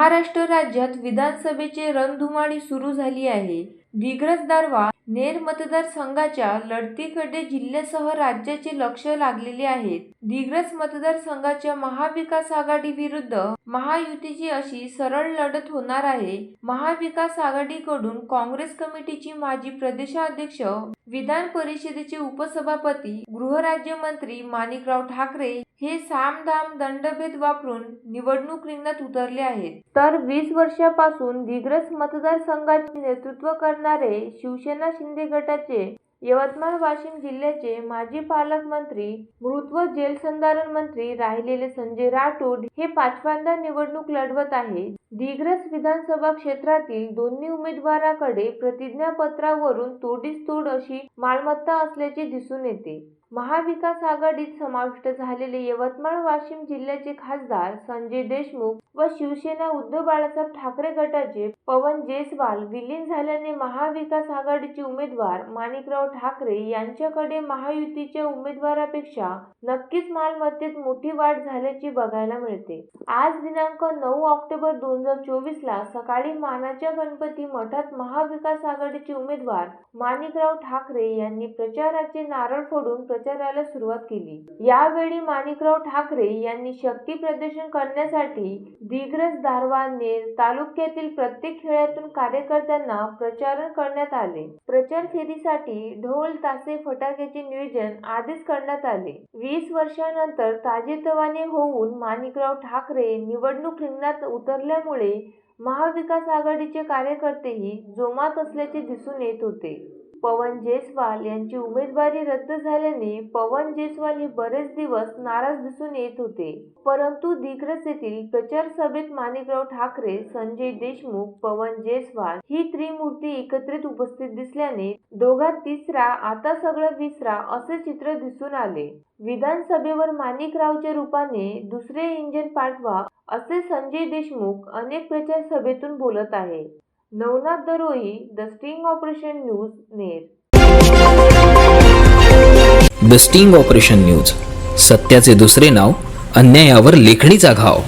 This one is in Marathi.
महाराष्ट्र राज्यात विधानसभेचे रणधुमाळी सुरू झाली आहे. दिग्रज दारवा नेर मतदारसंघाच्या लढतीकडे जिल्ह्यासह राज्याचे लक्ष लागलेले आहेत. दिग्रज मतदारसंघाच्या महाविकास आघाडी विरुद्ध महायुतीची अशी सरळ लढत होणार आहे. महाविकास आघाडीकडून काँग्रेस कमिटीची माजी प्रदेशाध्यक्ष विधान परिषदेचे उपसभापती गृहराज्यमंत्री माणिकराव ठाकरे हे सामधाम दंडभेद वापरून निवडणूक रिंगणात उतरले आहेत. तर वीस वर्षापासून दिग्रस मतदारसंघाचे नेतृत्व करणारे शिवसेना शिंदे गटाचे यवतमाळ वाशिम जिल्ह्याचे माजी पालकमंत्री मृत्व जलसंधारण मंत्री राहिलेले संजय राठोड हे पाचव्यांदा निवडणूक लढवत आहे दिग्रस विधानसभा क्षेत्रातील दोन्ही उमेदवाराकडे प्रतिज्ञापत्रावरून तोडीस तोड अशी मालमत्ता असल्याचे दिसून येते. महाविकास आघाडीत समाविष्ट झालेले यवतमाळ वाशिम जिल्ह्याचे खासदार संजय देशमुख व शिवसेना उद्धव बाळासाहेब ठाकरे गटाचे पवन जयस्वाल विलीन झाल्याने महाविकास आघाडीचे उमेदवार माणिकराव ठाकरे यांच्याकडे महायुतीच्या उमेदवारापेक्षा नक्कीच मालमत्तेत मोठी वाढ झाल्याची बघायला मिळते. आज दिनांक नऊ ऑक्टोबर दोन हजार चोवीस ला सकाळी मानाच्या गणपती मठात महाविकास आघाडीचे उमेदवार माणिकराव ठाकरे यांनी प्रचाराचे नारळ फोडून प्रचाराला सुरुवात केली. यावेळी माणिकराव ठाकरे यांनी शक्ती प्रदर्शन करण्यासाठी दिग्रस दारवाने तालुक्यातील प्रत्येक खेड्यातून कार्यकर्त्यांना प्रचारण करण्यात आले. प्रचार फेरीसाठी ढोल तासे फटाक्याचे नियोजन आधीच करण्यात आले. वीस वर्षानंतर ताजेतवाने होऊन माणिकराव ठाकरे निवडणूक रिंगणात उतरल्यामुळे महाविकास आघाडीचे कार्यकर्तेही जोमात असल्याचे दिसून येत होते. पवन जयस्वाल यांची उमेदवारी रद्द झाल्याने पवन जयस्वाल हे बरेच दिवस नाराज दिसून येत होते. परंतु दिग्रस येथील प्रचार सभेत माणिकराव ठाकरे संजय देशमुख पवन जयस्वाल ही त्रिमूर्ती एकत्रित उपस्थित दिसल्याने दोघात तिसरा आता सगळं विसरा असे चित्र दिसून आले. विधानसभेवर माणिकरावच्या रूपाने दुसरे इंजिन पाठवा असे संजय देशमुख अनेक प्रचार सभेतून बोलत आहे. Navnath Daroi the sting operation news Ner. The sting operation news सत्याचे दुसरे नाव अन्यायावर लेखणीचा घाव.